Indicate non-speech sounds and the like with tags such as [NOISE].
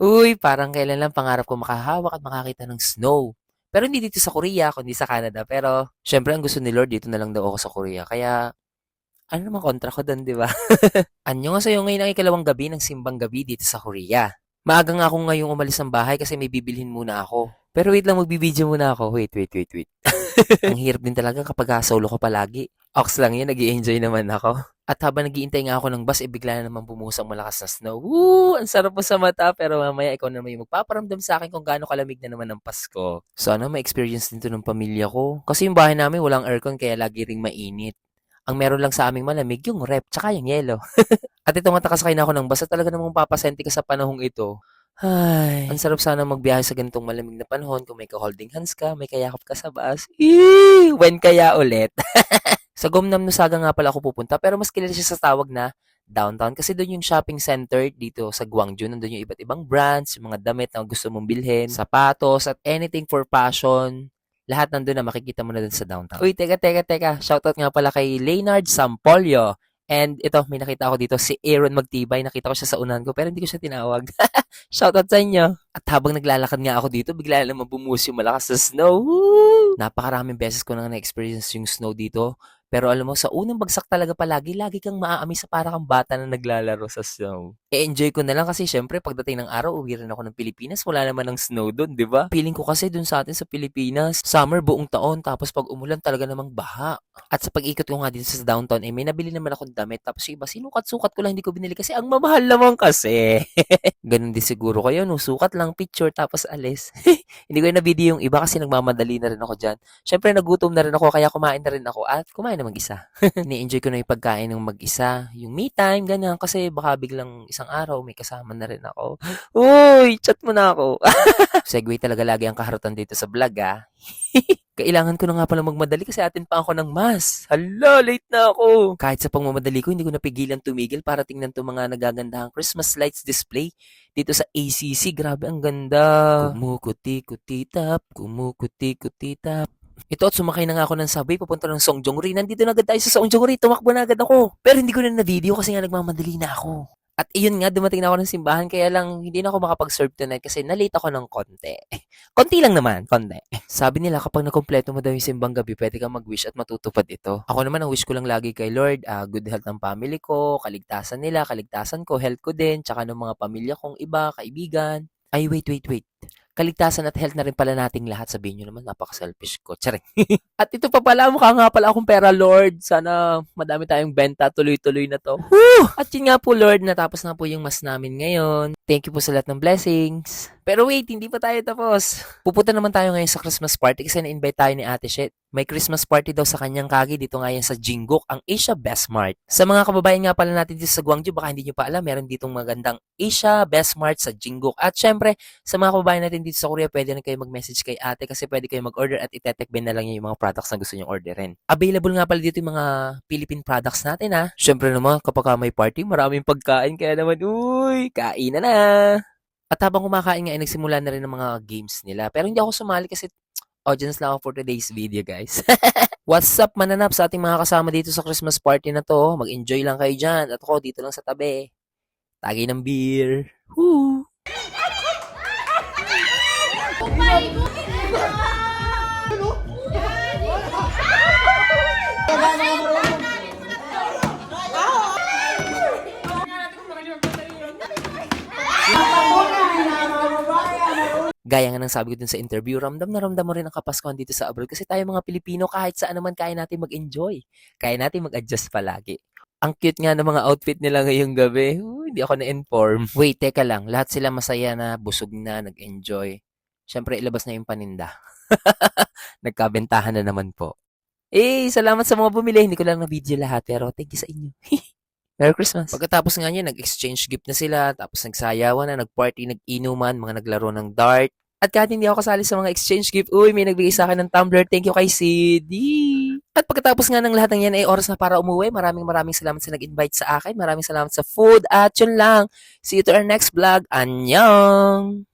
Uy, parang kailan lang pangarap ko makahawak at makakita ng snow. Pero hindi dito sa Korea, kundi sa Canada. Pero, syempre, ang gusto ni Lord, dito na lang daw ako sa Korea. Kaya, ano naman kontra ko doon, di ba? [LAUGHS] Anyo nga sa'yo ngayon ang ikalawang gabi ng simbang gabi dito sa Korea. Maaga nga ako ngayong umalis ng bahay kasi may bibilhin muna ako. Pero wait lang, magbibideo muna ako. Wait, wait, wait, wait. [LAUGHS] ang hirap din talaga kapag solo ko palagi. Ox lang yun, nag enjoy naman ako. At habang nagiintay nga ako ng bus, eh bigla na naman bumusang malakas na snow. Woo! Ang sarap po sa mata, pero mamaya ikaw naman yung magpaparamdam sa akin kung gaano kalamig na naman ang Pasko. Sana ma-experience din to ng pamilya ko. Kasi yung bahay namin walang aircon kaya lagi ring mainit. Ang meron lang sa aming malamig, yung rep, tsaka yung yelo. [LAUGHS] At ito nga takasakay na ako ng bus at talaga namang papasente ka sa panahong ito. Ay, ang sarap sana magbiyahe sa ganitong malamig na panahon kung may ka-holding hands ka, may kayakap ka sa bus. Eee, when kaya ulit? [LAUGHS] sa Gomnam Nusaga nga pala ako pupunta pero mas kilala siya sa tawag na downtown kasi doon yung shopping center dito sa Gwangju. Nandun yung iba't ibang brands, yung mga damit na gusto mong bilhin, sapatos at anything for fashion. Lahat nandun na makikita mo na dun sa downtown. Uy, teka, teka, teka. Shoutout nga pala kay Leonard Sampolio. And ito, may nakita ako dito, si Aaron Magtibay. Nakita ko siya sa unahan ko, pero hindi ko siya tinawag. [LAUGHS] Shoutout sa inyo. At habang naglalakad nga ako dito, bigla na naman bumuhos yung malakas na snow. Woo! Napakaraming beses ko nang na-experience yung snow dito. Pero alam mo, sa unang bagsak talaga palagi, lagi kang maaamoy sa para kang bata na naglalaro sa snow. E-enjoy ko na lang kasi syempre pagdating ng araw, uwi rin ako ng Pilipinas, wala naman ng snow doon, di ba? Feeling ko kasi doon sa atin sa Pilipinas, summer buong taon, tapos pag umulan talaga namang baha. At sa pag-ikot ko nga dito sa downtown, eh may nabili naman akong damit, tapos yung iba, sinukat-sukat ko lang, hindi ko binili kasi ang mamahal naman kasi. [LAUGHS] Ganun din siguro kayo, no? Sukat lang, picture, tapos alis. [LAUGHS] hindi ko na video yung iba kasi nagmamadali na rin ako dyan. Syempre, nagutom na rin ako, kaya kumain na rin ako. At kumain na mag-isa. [LAUGHS] Ni-enjoy ko na yung pagkain ng mag-isa. Yung me time, ganyan. Kasi baka biglang isang araw, may kasama na rin ako. Uy, chat mo na ako. [LAUGHS] Segway talaga lagi ang kaharutan dito sa vlog, ah. [LAUGHS] Kailangan ko na nga pala magmadali kasi atin pa ako ng mas. Hala, late na ako. Kahit sa pagmamadali ko, hindi ko napigilan tumigil para tingnan to mga nagagandahang Christmas lights display dito sa ACC. Grabe, ang ganda. Kumukuti-kuti-tap, kumukuti-kuti-tap. Ito at sumakay na nga ako ng subway papunta ng Songjongri. Nandito na agad tayo sa Songjongri. Tumakbo na agad ako. Pero hindi ko na na-video kasi nga nagmamadali na ako. At iyon nga, dumating na ako ng simbahan. Kaya lang, hindi na ako makapag-serve tonight kasi nalate ako ng konti. [LAUGHS] konti lang naman, konti. Sabi nila, kapag nakompleto mo daw yung simbang gabi, pwede kang mag-wish at matutupad ito. Ako naman, ang wish ko lang lagi kay Lord, ah, good health ng family ko, kaligtasan nila, kaligtasan ko, health ko din, tsaka ng mga pamilya kong iba, kaibigan. Ay, wait, wait, wait. Kaligtasan at health na rin pala nating lahat. Sabihin nyo naman, napaka-selfish ko. Charing. [LAUGHS] at ito pa pala, mukha nga pala akong pera, Lord. Sana madami tayong benta, tuloy-tuloy na to. Woo! At yun nga po, Lord, natapos na po yung mas namin ngayon. Thank you po sa lahat ng blessings. Pero wait, hindi pa tayo tapos. Pupunta naman tayo ngayon sa Christmas party kasi na-invite tayo ni Ate Shet. May Christmas party daw sa kanyang kagi dito nga yan sa Jinggook, ang Asia Best Mart. Sa mga kababayan nga pala natin dito sa Gwangju, baka hindi nyo pa alam, meron ditong magandang Asia Best Mart sa Jinggook. At syempre, sa mga kababayan natin dito sa Korea, pwede na kayo mag-message kay ate kasi pwede kayo mag-order at itetek bin na lang niya yung mga products na gusto nyo orderin. Available nga pala dito yung mga Philippine products natin ha. Syempre naman, kapag ka may party, maraming pagkain. Kaya naman, uy, kain na na. At habang kumakain nga, ay nagsimula na rin ng mga games nila. Pero hindi ako sumali kasi audience lang ako for today's video, guys. [LAUGHS] What's up, mananap sa ating mga kasama dito sa Christmas party na to? Mag-enjoy lang kayo dyan. At ako, dito lang sa tabi. Tagay ng beer. Woo! [LAUGHS] Gaya nga ng sabi ko dun sa interview, ramdam na ramdam mo rin ang kapaskuhan dito sa abroad kasi tayo mga Pilipino kahit saan naman kaya natin mag-enjoy. Kaya natin mag-adjust palagi. Ang cute nga ng mga outfit nila ngayong gabi. Uy, hindi ako na-inform. Wait, teka lang. Lahat sila masaya na, busog na, nag-enjoy. Siyempre, ilabas na yung paninda. [LAUGHS] Nagkabentahan na naman po. Eh, salamat sa mga bumili. Hindi ko lang na-video lahat, pero thank you sa inyo. [LAUGHS] Merry Christmas. Pagkatapos nga niya, nag-exchange gift na sila, tapos nagsayawan na, nag-party, nag-inuman, mga naglaro ng dart. At kahit hindi ako kasali sa mga exchange gift, uy, may nagbigay sa akin ng tumbler. Thank you kay Sid. At pagkatapos nga ng lahat ng yan ay oras na para umuwi. Maraming maraming salamat sa nag-invite sa akin. Maraming salamat sa food. At yun lang. See you to our next vlog. Annyeong!